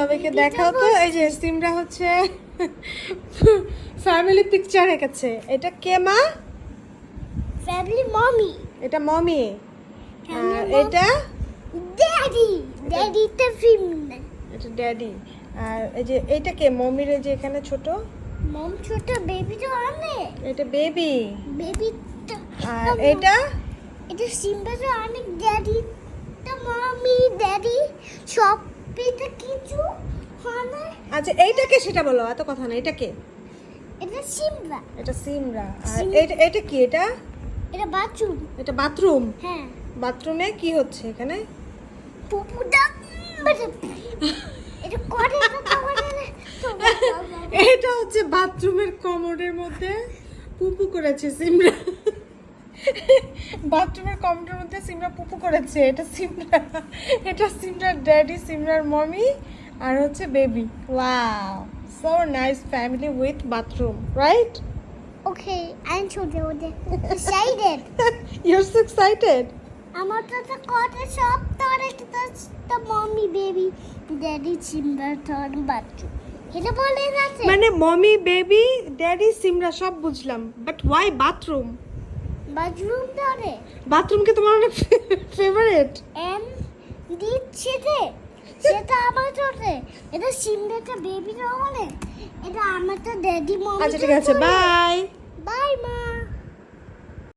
সবাইকে দেখাও তো এই যে সিমরা হচ্ছে ফ্যামিলি পিকচার এঁকেছে। এটা কে মা? ফ্যামিলি মমি এটা মমি আর এটা? ড্যাডি ড্যাডি তো ফিল্ম এটা ড্যাডি আর এই যে এইটা কে? মমির এই যে এখানে ছোট? মম ছোট বেবি তো অনেক। এটা বেবি বেবি আর এটা? এটা সিম্বা তো অনেক। ড্যাডি তো মমি ড্যাডি সব এটা কিছু অনেক আচ্ছা এইটা কে সেটা বলো? এত কথা না এটা কে? এটা সিম্বা এটা সিমরা। আর এটা এটা কি এটা? এটা বাথরুম। এটা বাথরুম? হ্যাঁ। বাথরুমে কি হচ্ছে এখানে? পুপুটা এটা এটা করে এটা হচ্ছে বাথরুমের কমোডের মধ্যে পুপু করেছে সিমরা। বাথরুমের কমোডের মধ্যে সিমরা পুপু করেছে। এটা সিমরা এটা সিমরার ড্যাডি সিমরার মমি। আর হচ্ছে baby wow so nice family with bathroom right okay আইন ছোট ওদের excited you are so excited আমার তো তো কত মমি বেবি ড্যাডি সিম্বা তোর বাথরুম এটা বলে আছে মানে মমি বেবি ড্যাডি সিমরা সব বুঝলাম। বাট ওয়াই বাথরুম বাথরুম ধরে বাথরুম কি তোমার অনেক ফেভারিট এম দিচ্ছে সেটা আমার চলে এটা সিম্বাটা বেবি বলে? এটা আমার তো ড্যাডি মম আচ্ছা ঠিক আছে বাই